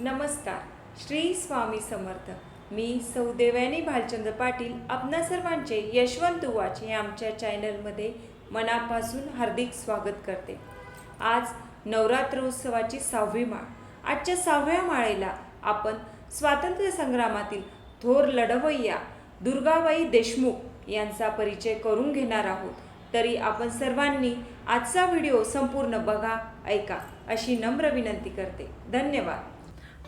नमस्कार. श्री स्वामी समर्थ. मी सौदेवानी भालचंद्र पाटील आपणा सर्वांचे यशवंत उवाच हे आमच्या चॅनलमध्ये मनापासून हार्दिक स्वागत करते. आज नवरात्रोत्सवाची सहावी माळ. आजच्या सहाव्या माळेला आपण स्वातंत्र्य संग्रामातील थोर लढवय्या दुर्गाबाई देशमुख यांचा परिचय करून घेणार आहोत. तरी आपण सर्वांनी आजचा व्हिडिओ संपूर्ण बघा ऐका अशी नम्र विनंती करते. धन्यवाद.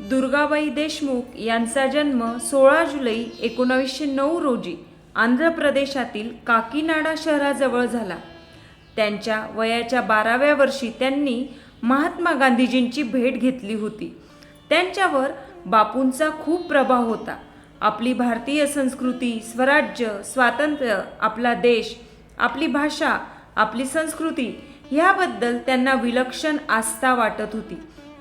दुर्गाबाई देशमुख यांचा जन्म सोळा जुलै एकोणावीसशे नऊ रोजी आंध्र प्रदेशातील काकीनाडा शहराजवळ झाला. त्यांच्या वयाच्या बाराव्या वर्षी त्यांनी महात्मा गांधीजींची भेट घेतली होती. त्यांच्यावर बापूंचा खूप प्रभाव होता. आपली भारतीय संस्कृती स्वराज्य स्वातंत्र्य आपला देश आपली भाषा आपली संस्कृती ह्याबद्दल त्यांना विलक्षण आस्था वाटत होती.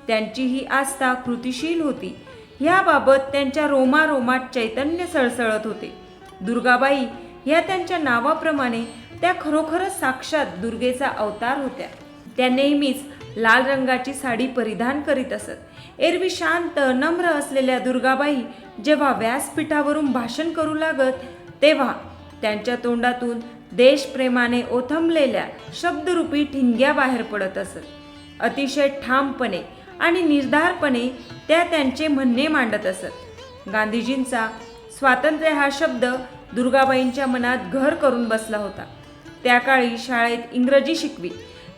त्यांची ही आस्था कृतिशील होती. ह्याबाबत त्यांच्या रोमारोमात चैतन्य सळसळत होते. दुर्गाबाई ह्या त्यांच्या नावाप्रमाणे त्या खरोखरच साक्षात दुर्गेचा अवतार होत्या. त्या नेहमीच लाल रंगाची साडी परिधान करीत असत. एरवी शांत नम्र असलेल्या दुर्गाबाई जेव्हा व्यासपीठावरून भाषण करू लागत तेव्हा त्यांच्या तोंडातून देशप्रेमाने ओथंबलेल्या शब्दरूपी ठिणग्या बाहेर पडत असत. अतिशय ठामपणे आणि निर्धारपणे त्या त्यांचे म्हणणे मांडत असत. गांधीजींचा स्वातंत्र्य हा शब्द दुर्गाबाईंच्या मनात घर करून बसला होता. त्या काळी शाळेत इंग्रजी शिकवी.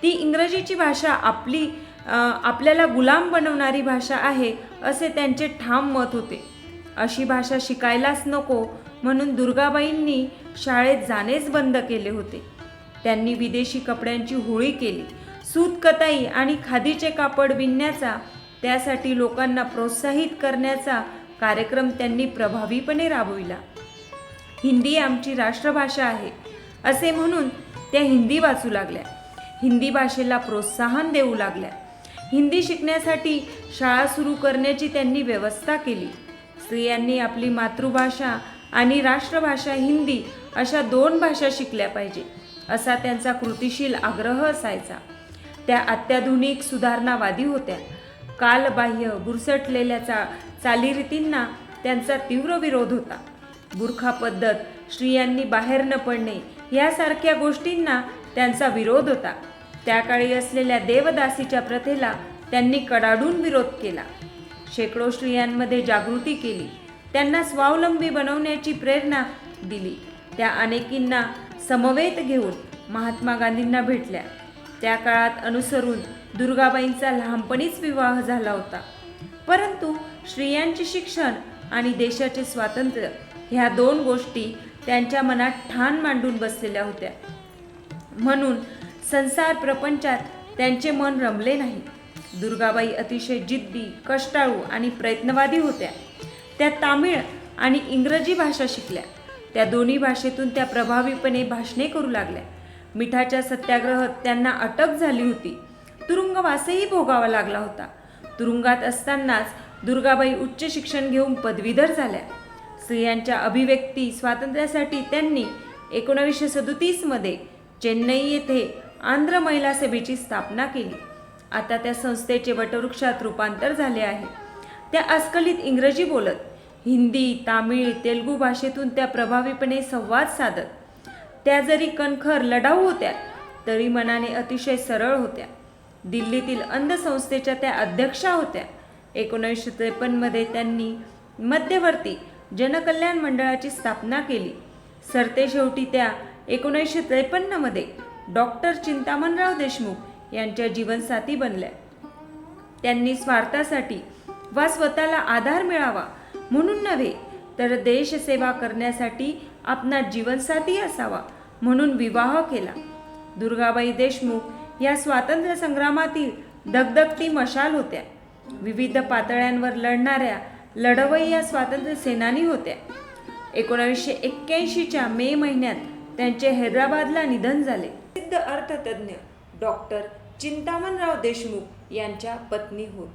ती इंग्रजीची भाषा आपली आपल्याला गुलाम बनवणारी भाषा आहे असे त्यांचे ठाम मत होते. अशी भाषा शिकायलाच नको म्हणून दुर्गाबाईंनी शाळेत जाणेच बंद केले होते. त्यांनी विदेशी कपड्यांची होळी केली. सूतकताई आणि खादीचे कापड विणण्याचा त्यासाठी लोकांना प्रोत्साहित करण्याचा कार्यक्रम त्यांनी प्रभावीपणे राबविला. हिंदी आमची राष्ट्रभाषा आहे असे म्हणून त्या हिंदी वाचू लागल्या. हिंदी भाषेला प्रोत्साहन देऊ लागल्या. हिंदी शिकण्यासाठी शाळा सुरू करण्याची त्यांनी व्यवस्था केली. स्त्रियांनी आपली मातृभाषा आणि राष्ट्रभाषा हिंदी अशा दोन भाषा शिकल्या पाहिजे असा त्यांचा कृतिशील आग्रह असायचा. त्या अत्याधुनिक सुधारणावादी होत्या. कालबाह्य बुरसटलेल्या चा चालीरीतींना त्यांचा तीव्र विरोध होता. बुरखा पद्धत स्त्रियांनी बाहेर न पडणे यासारख्या गोष्टींना त्यांचा विरोध होता. त्या काळी असलेल्या देवदासीच्या प्रथेला त्यांनी कडाडून विरोध केला. शेकडो स्त्रियांमध्ये जागृती केली. त्यांना स्वावलंबी बनवण्याची प्रेरणा दिली. त्या अनेकींना समवेत घेऊन महात्मा गांधींना भेटल्या. त्या काळात अनुसरून दुर्गाबाईंचा लहानपणीच विवाह झाला होता. परंतु स्त्रियांचे शिक्षण आणि देशाचे स्वातंत्र्य ह्या दोन गोष्टी त्यांच्या मनात ठाण मांडून बसलेल्या होत्या. म्हणून संसार प्रपंचात त्यांचे मन रमले नाही. दुर्गाबाई अतिशय जिद्दी कष्टाळू आणि प्रयत्नवादी होत्या. त्या तामिळ आणि इंग्रजी भाषा शिकल्या. त्या दोन्ही भाषेतून त्या प्रभावीपणे भाषणे करू लागल्या. मिठाच्या सत्याग्रहात त्यांना अटक झाली होती. तुरुंगवासही भोगावा लागला होता. तुरुंगात असतानाच दुर्गाबाई उच्च शिक्षण घेऊन पदवीधर झाल्या. स्त्रियांच्या अभिव्यक्ती स्वातंत्र्यासाठी त्यांनी एकोणावीसशे सदोतीसमध्ये चेन्नई येथे आंध्र महिला सभेची स्थापना केली. आता त्या संस्थेचे वटवृक्षात रूपांतर झाले आहे. त्या अस्खलित इंग्रजी बोलत हिंदी तामिळ तेलुगू भाषेतून त्या प्रभावीपणे संवाद साधत त्या जरी कणखर लढाऊ होत्या तरी मनाने अतिशय सरळ होत्या. दिल्लीतील अंधसंस्थेच्या त्या अध्यक्षा होत्या. एकोणीसशे त्रेपन्नमध्ये त्यांनी मध्यवर्ती जनकल्याण मंडळाची स्थापना केली. सरतेशेवटी त्या एकोणीसशे त्रेपन्नमध्ये डॉक्टर चिंतामणराव देशमुख यांच्या जीवनसाथी बनल्या. त्यांनी स्वार्थासाठी वा स्वतःला आधार मिळावा म्हणून नव्हे तर देशसेवा करण्यासाठी आपला जीवनसाथी असावा. म्हणून विवाह केला. दुर्गाबाई देशमुख या स्वातंत्र्य संग्रामातील दगदगती मशाल होत्या. विविध पातळ्यांवर लढणाऱ्या लढवय्या स्वातंत्र्य सेनानी होत्या. एकोणावीसशे एक्क्याऐंशीच्या मे महिन्यात त्यांचे हैदराबादला निधन झाले. प्रसिद्ध अर्थतज्ज्ञ डॉक्टर चिंतामणराव देशमुख यांच्या पत्नी होत.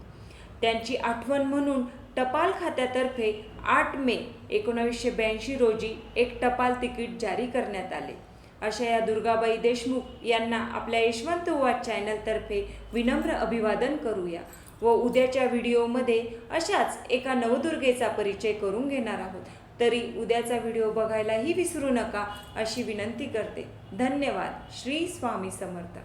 त्यांची आठवण म्हणून टपाल खात्यातर्फे आठ मे एकोणावीसशे ब्याऐंशी रोजी एक टपाल तिकीट जारी करण्यात आले. अशा या दुर्गाबाई देशमुख यांना आपल्या यशवंत वाद चॅनलतर्फे विनम्र अभिवादन करूया व उद्याच्या व्हिडिओमध्ये अशाच एका नवदुर्गेचा परिचय करून घेणार आहोत. तरी उद्याचा व्हिडिओ बघायलाही विसरू नका अशी विनंती करते. धन्यवाद. श्री स्वामी समर्थ.